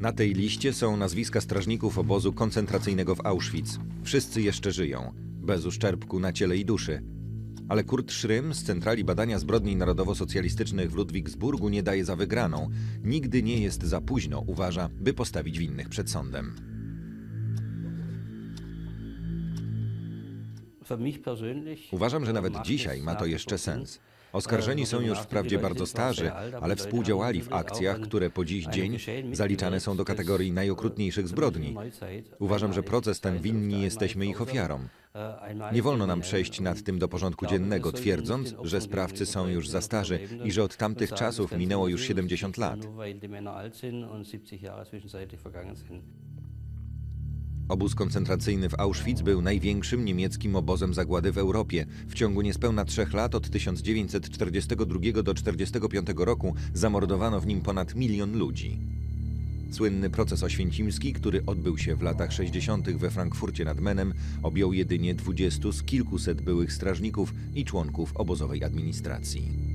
Na tej liście są nazwiska strażników obozu koncentracyjnego w Auschwitz. Wszyscy jeszcze żyją, bez uszczerbku na ciele i duszy. Ale Kurt Schrym z Centrali Badania Zbrodni Narodowo-Socjalistycznych w Ludwigsburgu nie daje za wygraną. Nigdy nie jest za późno, uważa, by postawić winnych przed sądem. Uważam, że nawet dzisiaj ma to jeszcze sens. Oskarżeni są już wprawdzie bardzo starzy, ale współdziałali w akcjach, które po dziś dzień zaliczane są do kategorii najokrutniejszych zbrodni. Uważam, że proces ten winni jesteśmy ich ofiarom. Nie wolno nam przejść nad tym do porządku dziennego, twierdząc, że sprawcy są już za starzy i że od tamtych czasów minęło już 70 lat. Obóz koncentracyjny w Auschwitz był największym niemieckim obozem zagłady w Europie. W ciągu niespełna trzech lat, od 1942 do 1945 roku, zamordowano w nim ponad milion ludzi. Słynny proces oświęcimski, który odbył się w latach 60. we Frankfurcie nad Menem, objął jedynie 20 z kilkuset byłych strażników i członków obozowej administracji.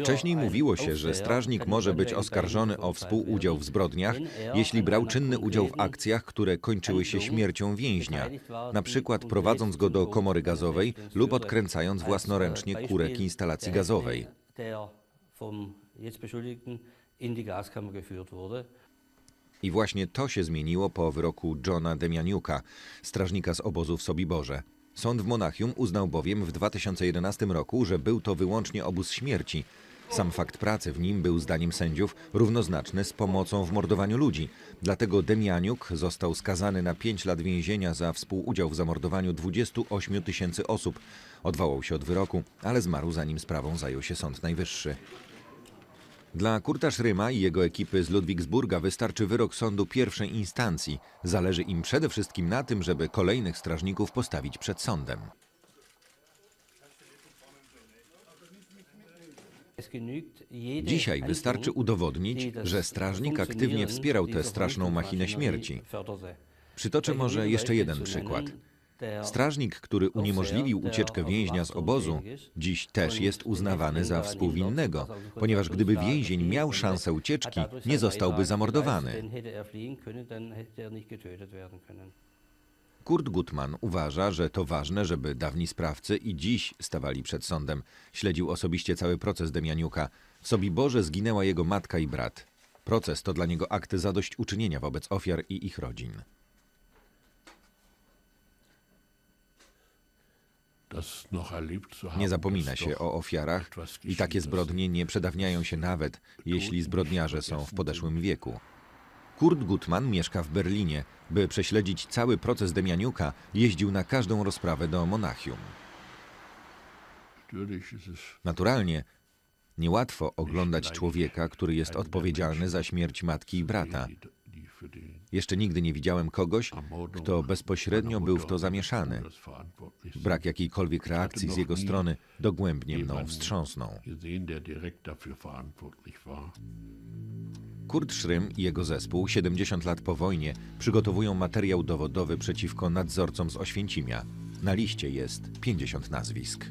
Wcześniej mówiło się, że strażnik może być oskarżony o współudział w zbrodniach, jeśli brał czynny udział w akcjach, które kończyły się śmiercią więźnia, na przykład prowadząc go do komory gazowej lub odkręcając własnoręcznie kurek instalacji gazowej. I właśnie to się zmieniło po wyroku Johna Demianiuka, strażnika z obozu w Sobiborze. Sąd w Monachium uznał bowiem w 2011 roku, że był to wyłącznie obóz śmierci. Sam fakt pracy w nim był zdaniem sędziów równoznaczny z pomocą w mordowaniu ludzi. Dlatego Demianiuk został skazany na 5 lat więzienia za współudział w zamordowaniu 28 tysięcy osób. Odwołał się od wyroku, ale zmarł zanim sprawą zajął się Sąd Najwyższy. Dla Kurta Szryma i jego ekipy z Ludwigsburga wystarczy wyrok sądu pierwszej instancji. Zależy im przede wszystkim na tym, żeby kolejnych strażników postawić przed sądem. Dzisiaj wystarczy udowodnić, że strażnik aktywnie wspierał tę straszną machinę śmierci. Przytoczę może jeszcze jeden przykład. Strażnik, który uniemożliwił ucieczkę więźnia z obozu, dziś też jest uznawany za współwinnego, ponieważ gdyby więzień miał szansę ucieczki, nie zostałby zamordowany. Kurt Gutmann uważa, że to ważne, żeby dawni sprawcy i dziś stawali przed sądem. Śledził osobiście cały proces Demianiuka. W Sobiborze zginęła jego matka i brat. Proces to dla niego akt zadośćuczynienia wobec ofiar i ich rodzin. Nie zapomina się o ofiarach i takie zbrodnie nie przedawniają się nawet, jeśli zbrodniarze są w podeszłym wieku. Kurt Gutmann mieszka w Berlinie. By prześledzić cały proces Demianiuka, jeździł na każdą rozprawę do Monachium. Naturalnie niełatwo oglądać człowieka, który jest odpowiedzialny za śmierć matki i brata. Jeszcze nigdy nie widziałem kogoś, kto bezpośrednio był w to zamieszany. Brak jakiejkolwiek reakcji z jego strony dogłębnie mną wstrząsnął. Kurt Schrym i jego zespół 70 lat po wojnie przygotowują materiał dowodowy przeciwko nadzorcom z Oświęcimia. Na liście jest 50 nazwisk.